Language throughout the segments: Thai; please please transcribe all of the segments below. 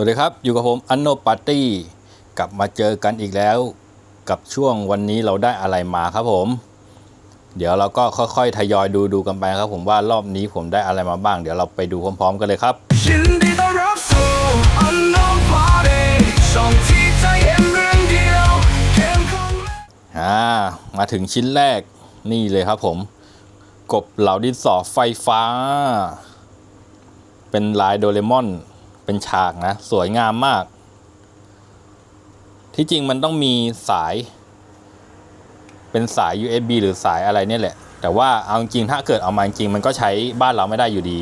วัสดีครับ อยู่กับผมอันโนปาร์ตี้กลับมาเจอกันอีกแล้ว กับช่วงวันนี้เราได้อะไรมาครับผม เดี๋ยวเราก็ค่อยๆ ทยอยดูดูกันไปครับผมว่ารอบนี้ผมได้อะไรมาบ้าง เดี๋ยวเราไปดูพร้อมๆ กันเลยครับยินดีต้อนรับสู่ Unknown Party ช่องที่ใจเห็นเรื่องเดียวเข้มข้นอ่ามาถึงชิ้นแรกนี่เลยครับผม กบเหลาดินสอไฟฟ้า เป็นลายโดเรมอน เป็นฉากนะ สวยงามมาก ที่จริงมันต้องมีสาย เป็นสาย USB หรือสายอะไรเนี่ยแหละ แต่ว่าเอาจริงถ้าเกิดเอามาจริงมันก็ใช้บ้านเราไม่ได้อยู่ดี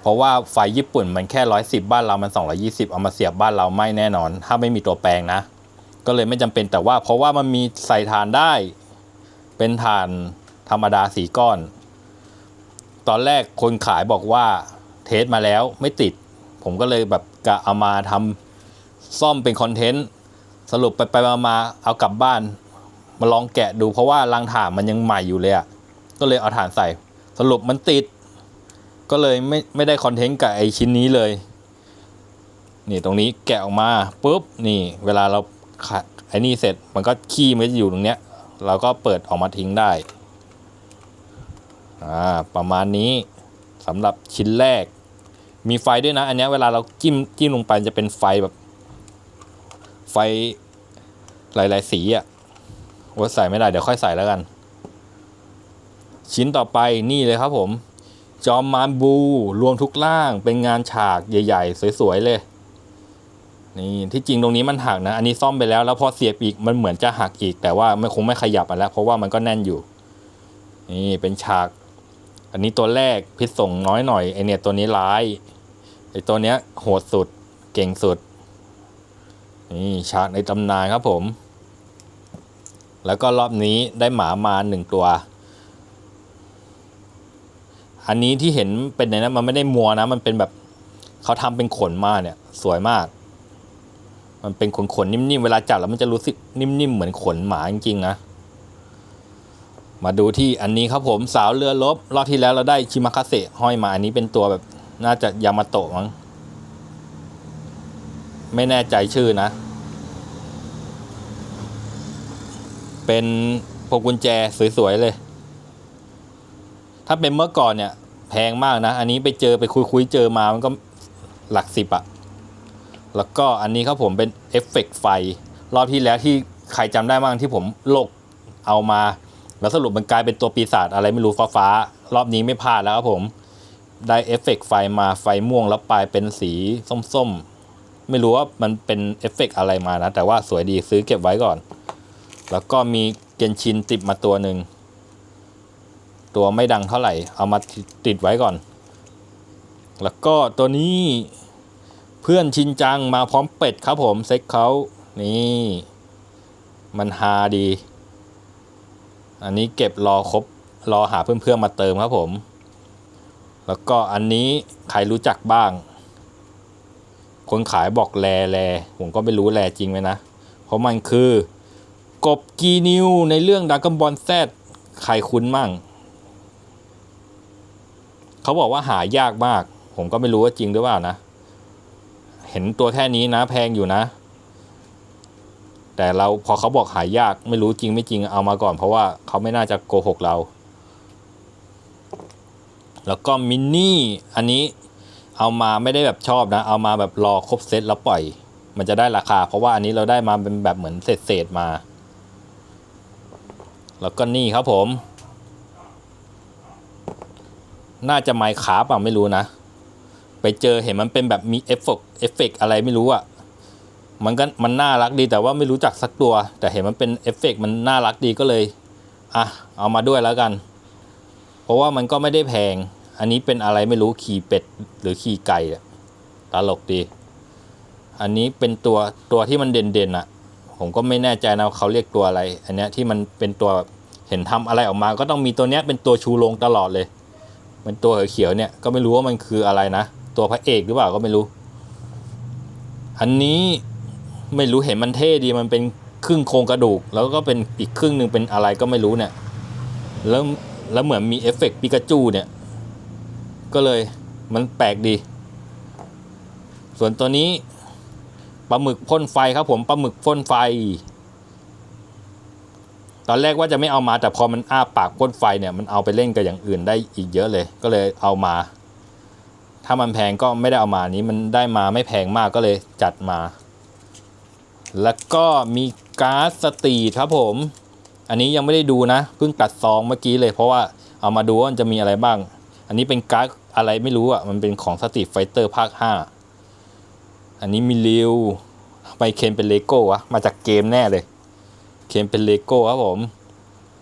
เพราะว่าไฟญี่ปุ่นมันแค่ร้อยสิบบ้านเรามันสองร้อยี่สิบเอามาเสียบบ้านเราไม่แน่นอน ถ้าไม่มีตัวแปลงนะ ก็เลยไม่จำเป็นแต่ว่าเพราะว่ามันมีใส่ถ่านได้ เป็นถ่านธรรมดาสีก้อน ตอนแรกคนขายบอกว่าเทสมาแล้วไม่ติด ผมก็เลยแบบกะเอามาทำซ่อมเป็นคอนเทนต์สรุปไปไปมามาเอากลับบ้าน มาลองแกะดูเพราะว่ารังถ่านมันยังใหม่อยู่เลยอะ่ะก็เลยเอาถ่านใส่ สรุปมันติด ก็เลยไม่ไม่ได้คอนเทนต์กับไอชิ้นนี้เลย นี่ตรงนี้แกะออกมาปุ๊บนี่ เวลาเราขัดไอ้นี่เสร็จมันก็ขี้มันจะอยู่ตรงเนี้ย เราก็เปิดออกมาทิ้งได้ อ่าประมาณนี้สำหรับชิ้นแรก มีไฟด้วยนะ อันนี้เวลาเราจิ้มจิ้มลงไปจะเป็นไฟแบบ ไฟหลาย ๆ สีอะ่ะว่าใส่ไม่ได้ เดี๋ยวค่อยใส่แล้วกัน ชิ้นต่อไปนี่เลยครับผม จอมมานบู รวมทุกล่างเป็นงานฉากใหญ่ ๆ สวย ๆ เลย นี่ที่จริงตรงนี้มันหักนะ อันนี้ซ่อมไปแล้วแล้วพอเสียบอีกมันเหมือนจะหักอีก แต่ว่าไม่คงไม่ขยับอะแล้ว เพราะว่ามันก็แน่นอยู่ นี่เป็นฉาก อันนี้ตัวแรกพิษส่งน้อยหน่อยไอเนี่ยตัวนี้ร้าย ไอตัวเนี้ยโหดสุดเก่งสุด นี่ฉากในตำนานครับผม แล้วก็รอบนี้ได้หมามาหนึ่งตัว อันนี้ที่เห็นเป็นในนั้นมันไม่ได้มัวนะ มันเป็นแบบเขาทำเป็นขนมาเนี่ย สวยมาก มันเป็นขนขนนิ่มๆ เวลาจับแล้วมันจะรู้สึกนิ่มๆ เหมือนขนหมาจริงๆนะมาดูที่อันนี้ครับผมสาวเรือลบ รอบที่แล้วเราได้ชิมาคาเซห้อยมาอันนี้เป็นตัวแบบ น่าจะยามาโตะมั้ง ไม่แน่ใจชื่อนะ เป็นพวงกุญแจสวย ๆ เลย ถ้าเป็นเมื่อก่อนเนี่ย แพงมากนะ อันนี้ไปเจอไปคุย ๆ เจอมามันก็หลักสิบอะแล้วก็อันนี้ครับผมเป็นเอฟเฟกต์ไฟ รอบที่แล้วที่ใครจำได้บ้างที่ผมโลกเอามา แล้วสรุปมันกลายเป็นตัวปีศาจอะไรไม่รู้ฟ้าฟ้าๆรอบนี้ไม่พลาดแล้วครับผม ได้เอฟเฟกต์ไฟมาไฟม่วงแล้วปลายเป็นสีส้มๆ ไม่รู้ว่ามันเป็นเอฟเฟกต์อะไรมานะ แต่ว่าสวยดีซื้อเก็บไว้ก่อน แล้วก็มีเกนชินติดมาตัวหนึ่ง ตัวไม่ดังเท่าไหร่ เอามาติดไว้ก่อน แล้วก็ตัวนี้เพื่อนชินจังมาพร้อมเป็ดครับผมเซ็กเขานี่ มันฮาดี อันนี้เก็บรอครบรอหาเพื่อนๆมาเติมครับผม แล้วก็อันนี้ใครรู้จักบ้าง คนขายบอกแลแลผมก็ไม่รู้แลจริงไหมนะ เพราะมันคือกบกีนิวในเรื่องดักกัมบอลแซดใครคุ้นมั่ง เขาบอกว่าหายากมาก ผมก็ไม่รู้ว่าจริงหรือเปล่านะ เห็นตัวแค่นี้นะแพงอยู่นะ แต่เราพอเขาบอกหายากไม่รู้จริงไม่จริงเอามาก่อน เพราะว่าเขาไม่น่าจะโกหกเรา แล้วก็มินนี่อันนี้เอามาไม่ได้แบบชอบนะ เอามาแบบรอครบเซตแล้วปล่อย มันจะได้ราคา เพราะว่าอันนี้เราได้มาเป็นแบบเหมือนเศษเศษๆมา แล้วก็นี่ครับผม น่าจะไมค์คาร์ปอะไม่รู้นะ ไปเจอเห็นมันเป็นแบบมีเอฟเฟกเอฟเฟกอะไรไม่รู้อะมันก็มันน่ารักดีแต่ว่าไม่รู้จักสักตัว แต่เห็นมันเป็นเอฟเฟกมันน่ารักดีก็เลยอะเอามาด้วยแล้วกัน เพราะว่ามันก็ไม่ได้แพง อันนี้เป็นอะไรไม่รู้ขี่เป็ดหรือขี่ไก่อะตลกดี อันนี้เป็นตัวตัวที่มันเด่นๆอะ่ะ ผมก็ไม่แน่ใจนะเขาเรียกตัวอะไร อันเนี้ยที่มันเป็นตัวเห็นทำอะไรออกมา ก็ต้องมีตัวเนี้ยเป็นตัวชูโรงตลอดเลย มันตัวเขียวเนี่ยก็ไม่รู้ว่ามันคืออะไรนะ ตัวพระเอกหรือเปล่าก็ไม่รู้ อันนี้ไม่รู้เห็นมันเท่ดีมันเป็นครึ่งโครงกระดูก แล้วก็เป็นอีกครึ่งหนึ่งเป็นอะไรก็ไม่รู้เนี่ยแล้ว แล้วเหมือนมีเอฟเฟกต์ปิกาจูเนี่ย ก็เลยมันแปลกดี ส่วนตัวนี้ปลาหมึกพ่นไฟครับผมปลาหมึกพ่นไฟ ตอนแรกว่าจะไม่เอามาแต่พอมันอ้าปากพ่นไฟเนี่ยมันเอาไปเล่นกับอย่างอื่นได้อีกเยอะเลย ก็เลยเอามา ถ้ามันแพงก็ไม่ได้เอามานี้มันได้มาไม่แพงมากก็เลยจัดมา แล้วก็มีการ์ดสตรีทครับผม อันนี้ยังไม่ได้ดูนะเพิ่งตัดซองเมื่อกี้เลย เพราะว่าเอามาดูว่ามันจะมีอะไรบ้าง อันนี้เป็นการ์ดอะไรไม่รู้อะมันเป็นของสตรีทไฟเตอร์ภาค 5 อันนี้มีริวไมเคนเป็นเลโก้วะมาจากเกมแน่เลย เคนเป็นเลโก้ครับผม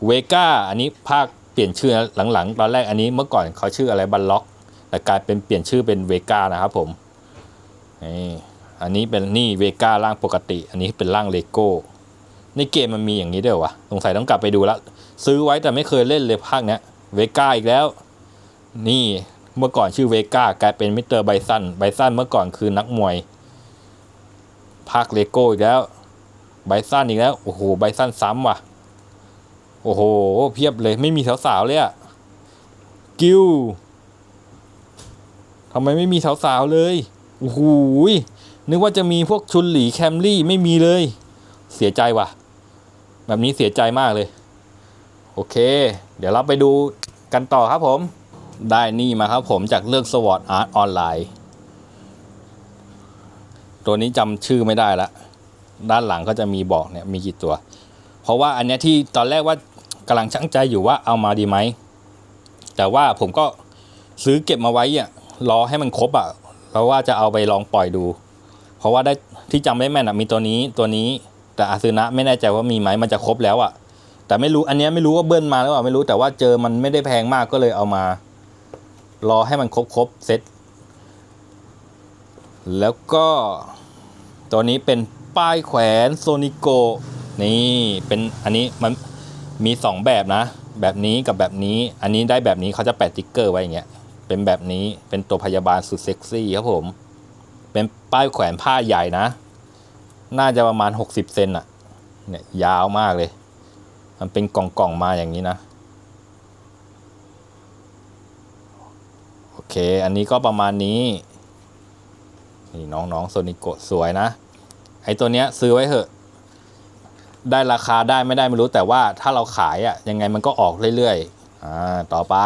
เวก้าอันนี้ภาคเปลี่ยนชื่อหลังๆ ตอนแรกอันนี้เมื่อก่อนเขาชื่ออะไรบันล็อกแต่กลายเป็นเปลี่ยนชื่อเป็นเวก้านะครับผมนี่อันนี้เป็นนี่เวก้าร่างปกติ อันนี้เป็นร่างเลโก้ ในเกมมันมีอย่างนี้ด้วยวะสงสัยต้องกลับไปดูแล้วซื้อไว้แต่ไม่เคยเล่นเลยภาคเนี้ยเวก้าอีกแล้ว นี่เมื่อก่อนชื่อเวก้ากลายเป็นมิสเตอร์ไบซันไบซันเมื่อก่อนคือนักมวยภาคเลโก้อีกแล้วไบซันอีกแล้วโอ้โหไบซันซ้ำว่ะโอ้โหเพียบเลยไม่มีสาวๆเลยอะกิวทำไมไม่มีสาวๆเลยโอ้โหยนึกว่าจะมีพวกชุนหลีแคมรี่ไม่มีเลย เสียใจว่ะ แบบนี้เสียใจมากเลย โอเค เดี๋ยวเราไปดูกันต่อครับผม ได้นี่มาครับผมจากเรื่อง SWOT Art Online ตัวนี้จำชื่อไม่ได้ละ ด้านหลังก็จะมีบอกเนี่ยมีกี่ตัว เพราะว่าอันเนี้ยที่ตอนแรกว่ากำลังช่งใจอยู่ว่าเอามาดีไหม แต่ว่าผมก็ซื้อเก็บมาไว้อะรอให้มันครบอะแล้วว่าจะเอาไปลองปล่อยดู เพราะว่าได้ที่จำได้แม่นอะมีตัวนี้ตัวนี้ แต่อาซึนะไม่แน่ใจว่ามีไหมมันจะครบแล้วอะ แต่ไม่รู้อันนี้ไม่รู้ว่าเบิ้ลมาหรือเปล่าไม่รู้แต่ว่าเจอมันไม่ได้แพงมากก็เลยเอามา รอให้มันครบครบเซ็ตแล้วก็ตัวนี้เป็นป้ายแขวนโซนิโกนี่เป็นอันนี้มันมีสองแบบนะ แบบนี้กับแบบนี้ อันนี้ได้แบบนี้เขาจะแปะติ๊กเกอร์ไว้อย่างเงี้ยเป็นแบบนี้เป็นตัวพยาบาลสุดเซ็กซี่ครับผม เป็นป้ายแขวนผ้าใหญ่นะ น่าจะประมาณ 60 เซนอะเนี่ยยาวมากเลย มันเป็นกล่องๆมาอย่างนี้นะ โอเค อันนี้ก็ประมาณนี้ นี่น้องๆโซนิโกสวยนะ ไอตัวเนี้ยซื้อไว้เถอะ ได้ราคาได้ไม่ได้ไม่รู้แต่ว่าถ้าเราขายอะ่ะยังไงมันก็ออกเรื่อยๆ อ่า ต่อไป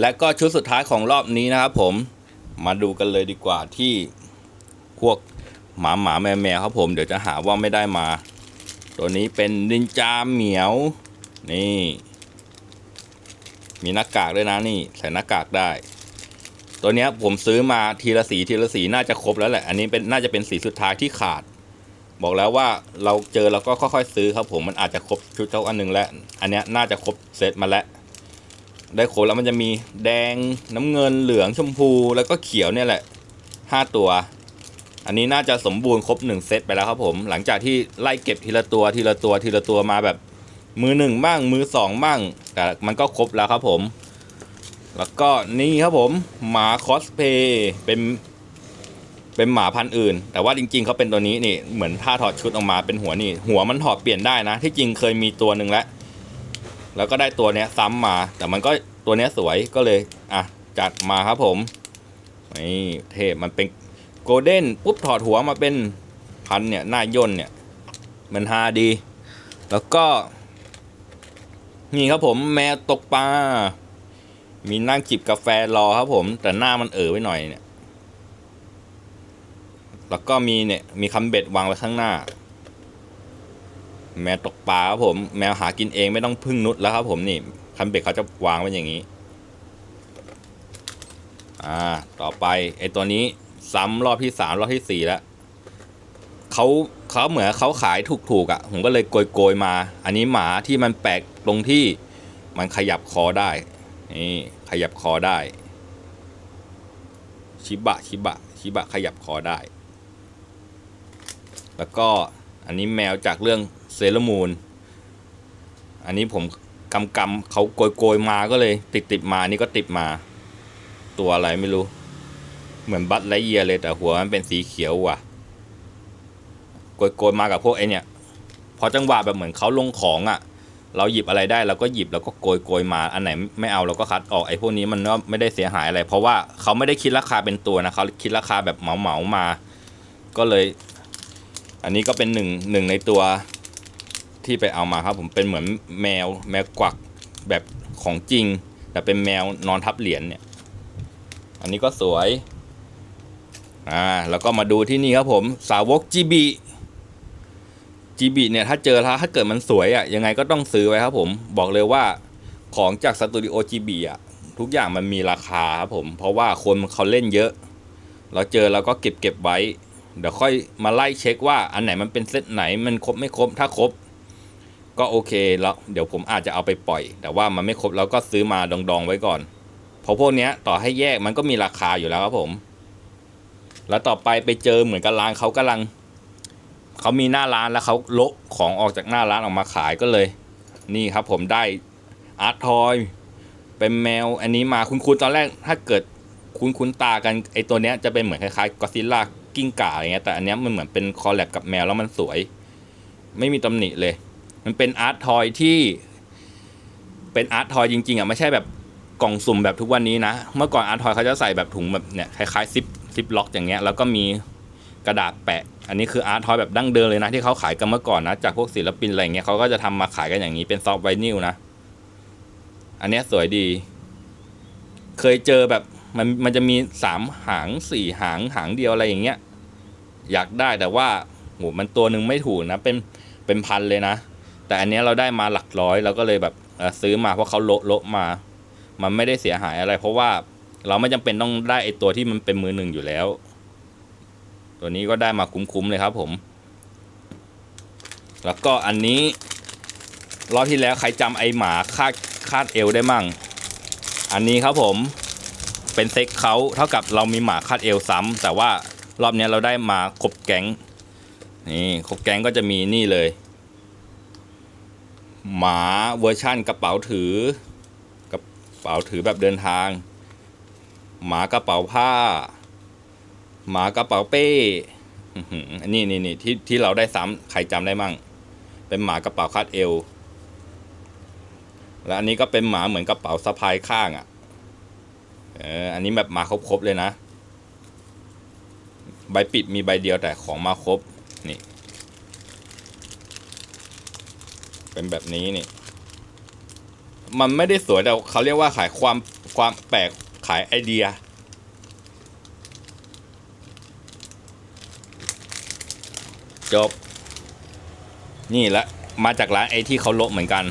และก็ชุดสุดท้ายของรอบนี้นะครับผม มาดูกันเลยดีกว่าที่พวก หมาหมาแมวแมวครับผมเดี๋ยวจะหาว่าไม่ได้มา ตัวนี้เป็นนินจาเหมียว นี่ มีหน้ากากด้วยนะนี่ ใส่หน้ากากได้ ตัวนี้ผมซื้อมาทีละสีทีละสีน่าจะครบแล้วแหละ อันนี้เป็นน่าจะเป็นสีสุดท้ายที่ขาด บอกแล้วว่าเราเจอเราก็ค่อยๆซื้อครับผมมันอาจจะครบชุดเท่าอันหนึ่งแล้ว อันนี้น่าจะครบเซตมาแล้วได้ครบแล้วมันจะมีแดงน้ำเงินเหลืองชมพูแล้วก็เขียวเนี่ยแหละห้าตัว อันนี้น่าจะสมบูรณ์ครบหนึ่งเซตไปแล้วครับผม หลังจากที่ไล่เก็บทีละตัวทีละตัวทีละตัวมาแบบมือหนึ่งบ้างมือสองบ้างแต่มันก็ครบแล้วครับผม แล้วก็นี่ครับผมหมาคอสเพย์เป็นเป็นหมาพันธุ์อื่น แต่ว่าจริง ๆเขาเป็นตัวนี้นี่เหมือนถ้าถอดชุดออกมาเป็นหัวนี่ หัวมันถอดเปลี่ยนได้นะ ที่จริงเคยมีตัวหนึ่งแล้วแล้วก็ได้ตัวเนี้ยซ้ำมา แต่มันก็ตัวเนี้ยสวยก็เลยอะจัดมาครับผมนี่เทพมันเป็น โกลเด้นปุ๊บถอดหัวมาเป็นพันเนี่ยหน้าย่นเนี่ย มันฮาดี แล้วก็ นี่ครับผมแมวตกปลา มีนั่งจิบกาแฟรอครับผม แต่หน้ามันเอ๋อไว้หน่อยเนี่ย แล้วก็มีเนี่ย มีคำเบ็ดวางไว้ข้างหน้า แมวตกปลาครับผม แมวหากินเองไม่ต้องพึ่งนุชแล้วครับผมนี่คำเบ็ดเขาจะวางไว้อย่างนี้ อ่า ต่อไปไอ้ตัวนี้ ซ้ำรอบที่สามรอบที่สี่แล้วเขาเขาเหมือนเขาขายถูกๆอะ่ะ ผมก็เลยโกยโกยๆมา อันนี้หมาที่มันแปลกตรงที่มันขยับคอได้ นี่ขยับคอได้ ชิบะ ชิบะ ชิบะ ขยับคอได้ แล้วก็อันนี้แมวจากเรื่องเซเลอร์มูน อันนี้ผมกำกำเขาโกยโกยๆมาก็เลยติดติดมา นี่ก็ติดมา ตัวอะไรไม่รู้ เหมือนบัตไลเยียเลยแต่หัวมันเป็นสีเขียวว่ะโกยโกยๆมากับพวกไอเนี่ยพอจังหวะแบบเหมือนเขาลงของอะ่ะ เราหยิบอะไรได้เราก็หยิบแล้วก็โกยโกยมาอันไหนไม่เอาเราก็คัดออกไอ้พวกนี้มันก็ไม่ได้เสียหายอะไร เพราะว่าเขาไม่ได้คิดราคาเป็นตัวนะเขาคิดราคาแบบเหมาเหมามา ก็เลย อันนี้ก็เป็นหนึ่งหนึ่งในตัวที่ไปเอามาครับ ผมเป็นเหมือนแมวแมวกวักแบบของจริง แต่เป็นแมวนอนทับเหรียญเนี่ย อันนี้ก็สวย อ่าแล้วก็มาดูที่นี่ครับผมสาวกจีบีจีบีเนี่ยถ้าเจอแล้วถ้าเกิดมันสวยอะ่ะยังไงก็ต้องซื้อไว้ครับผมบอกเลยว่าของจากสตูดิโอจีบีอะทุกอย่างมันมีราคาครับผม เพราะว่าคนเขาเล่นเยอะ เราเจอเราก็เก็บเก็บไว้ เดี๋ยวค่อยมาไล่เช็คว่าอันไหนมันเป็นเซตไหนมันครบไม่ครบถ้าครบ ก็โอเคแล้วเดี๋ยวผมอาจจะเอาไปปล่อย แต่ว่ามันไม่ครบเราก็ซื้อมาดองๆไว้ก่อน เพราะพวกเนี้ยต่อให้แยกมันก็มีราคาอยู่แล้วครับผม แล้วต่อไปไปเจอเหมือนกับร้านเขากำลังเขามีหน้าร้านแล้วเขาโละของออกจากหน้าร้านออกมาขายก็เลย นี่ครับผมได้อาร์ตทอยเป็นแมวอันนี้มาคุณคุณตอนแรกถ้าเกิดคุณคุณตากันไอตัวเนี้ยจะเป็นเหมือนคล้ายๆกอซิล่ากิ้งก่าอะไรเงี้ยแต่อันเนี้ยมันเหมือนเป็นคอลแลบกับแมวแล้วมันสวย ไม่มีตำหนิเลย มันเป็นอาร์ตทอยที่เป็นอาร์ตทอยจริงๆอะไม่ใช่แบบกล่องสุ่มแบบทุกวันนี้นะ เมื่อก่อนอาร์ตทอยเขาจะใส่แบบถุงแบบเนี่ยคล้ายๆซิป ซิปล็อกอย่างเงี้ยแล้วก็มีกระดาษแปะ อันนี้คืออาร์ตทอยแบบดั้งเดิมเลยนะ ที่เขาขายกันเมื่อก่อนนะ จากพวกศิลปินอะไรเงี้ยเขาก็จะทำมาขายกันอย่างนี้เป็นซอฟต์ไวนิลนะ อันนี้สวยดี เคยเจอแบบมันมันจะมีสามหางสี่หางหางเดียวอะไรอย่างเงี้ย อยากได้แต่ว่าโหมันตัวหนึ่งไม่ถูกนะ เป็นเป็นพันเลยนะ แต่อันนี้เราได้มาหลักร้อยเราก็เลยแบบซื้อมาเพราะเขาโละโละมา มันไม่ได้เสียหายอะไร เพราะว่า เราไม่จำเป็นต้องได้ไอตัวที่มันเป็นมือหนึ่งอยู่แล้ว ตัวนี้ก็ได้มาคุ้มๆเลยครับผม แล้วก็อันนี้รอบที่แล้วใครจำไอหมาคาดคาดเอวได้มั่ง อันนี้ครับผมเป็นเซ็กเขาเท่ากับเรามีหมาคาดเอวซ้ำแต่ว่ารอบนี้เราได้มาครบแก๊งนี่ครบแก๊งก็จะมีนี่เลย หมาเวอร์ชั่นกระเป๋าถือกระเป๋าถือแบบเดินทาง หมากระเป๋าผ้า หมากระเป๋าเป้อันนี้นี่นี่ที่ที่เราได้ซ้ำใครจำได้มั่ง เป็นหมากระเป๋าคาดเอว แล้วอันนี้ก็เป็นหมาเหมือนกระเป๋าสะพายข้างอะ่ะ เออ อันนี้แบบมาครบๆเลยนะ ใบปิดมีใบเดียวแต่ของมาครบ นี่ เป็นแบบนี้นี่มันไม่ได้สวยแต่เขาเรียกว่าขายความความแปลก ขายไอเดีย จบ นี่และมาจากร้านไอที่เขาละเหมือนกัน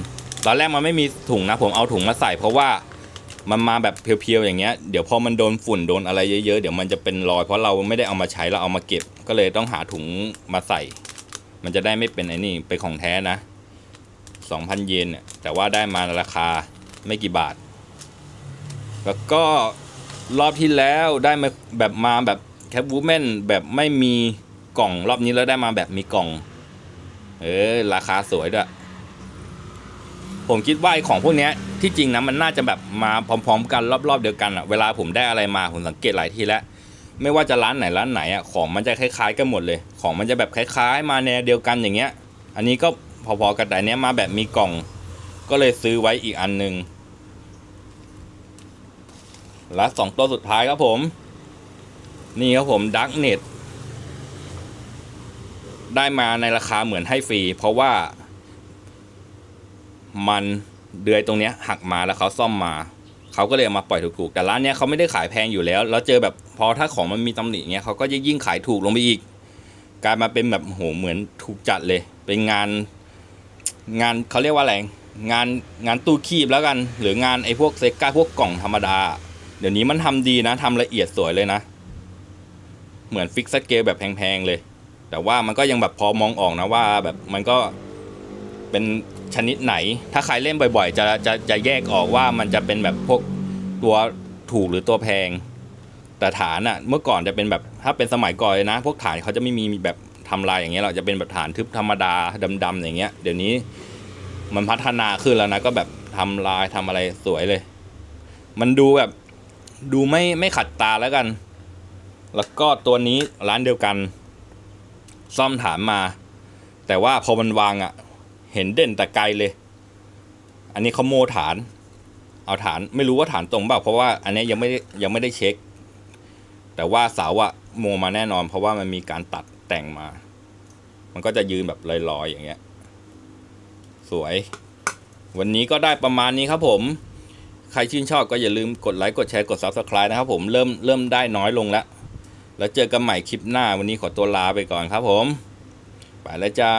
ตอนแรกมันไม่มีถุงนะ ผมเอาถุงมาใส่เพราะว่ามันมาแบบเพียวๆอย่างเงี้ย เดี๋ยวพอมันโดนฝุ่นโดนอะไรเยอะๆ เดี๋ยวมันจะเป็นรอยเพราะเราไม่ได้เอามาใช้เราเอามาเก็บ ก็เลยต้องหาถุงมาใส่ มันจะได้ไม่เป็นไอ้นี่เป็นของแท้นะสองพันเยนแต่ว่าได้มาราคาไม่กี่บาท แล้วก็รอบที่แล้วได้มาแบบมาแบบแคปวูแมนแบบไม่มีกล่องรอบนี้แล้วได้มาแบบมีกล่อง เออราคาสวยด้วย ผมคิดว่าไอ้ของพวกเนี้ยที่จริงนะมันน่าจะแบบมาพร้อม ๆ กันรอบๆเดียวกันอะเวลาผมได้อะไรมาผมสังเกตหลายทีแล้วไม่ว่าจะร้านไหนร้านไหนอะของมันจะคล้ายๆกันหมดเลย ของมันจะแบบคล้ายๆ มาแนวเดียวกันอย่างเงี้ย อันนี้ก็พอๆกันแต่เนี้ยมาแบบมีกล่อง ก็เลยซื้อไว้อีกอันหนึ่ง และสองตัวสุดท้ายครับผม นี่ครับผมดักเน็ตได้มาในราคาเหมือนให้ฟรี เพราะว่า มันเดือยตรงเนี้ยหักมาแล้วเขาซ่อมมาเขาก็เลยเอามาปล่อยถูกๆแต่ร้านเนี้ยเขาไม่ได้ขายแพงอยู่แล้ว แล้วเจอแบบพอถ้าของมันมีตำหนิเงี้ยเขาก็ยิ่งขายถูกลงไปอีก กลายมาเป็นแบบโหเหมือนถูกจัดเลย เป็นงานงานเขาเรียกว่าอะไรงานงานตู้คีบแล้วกัน หรืองานไอ้พวกเซก้าพวกกล่องธรรมดา ดี๋ยวนี้มันทำดีนะทำละเอียดสวยเลยนะ เหมือนฟิกสเกลแบบแพงๆเลย แต่ว่ามันก็ยังแบบพอมองออกนะว่าแบบมันก็เป็นชนิดไหน ถ้าใครเล่นบ่อยๆ จะจะจะแยกออกว่ามันจะเป็นแบบพวกตัวถูกหรือตัวแพง แต่ฐานอะเมื่อก่อนจะเป็นแบบถ้าเป็นสมัยก่อนนะ พวกฐานเขาจะไม่มีแบบทำลายอย่างเงี้ยเราจะเป็นแบบฐานทึบธรรมดาดำๆอย่างเงี้ย เดี๋ยวนี้มันพัฒนาขึ้นแล้วนะก็แบบทำลายทำอะไรสวยเลย มันดูแบบ ดูไม่ไม่ขัดตาแล้วกัน แล้วก็ตัวนี้ร้านเดียวกัน ซ่อมฐานมา แต่ว่าพอมันวางอะ่ะ เห็นเด่นแต่ไกลเลย อันนี้เขาโมฐาน เอาฐานไม่รู้ว่าฐานตรงเปล่าเพราะว่าอันนี้ยังไม่ได้ยังไม่ได้เช็ค แต่ว่าเสาอะโมมาแน่นอน เพราะว่ามันมีการตัดแต่งมา มันก็จะยืนแบบลอยๆอย่างเงี้ย สวย วันนี้ก็ได้ประมาณนี้ครับผม ใครชื่นชอบก็อย่าลืมกดไลค์กดแชร์กด Subscribe นะครับผมเริ่มเริ่มได้น้อยลงแล้ว แล้วเจอกันใหม่คลิปหน้าวันนี้ขอตัวลาไปก่อนครับผม ไปแล้วจ้า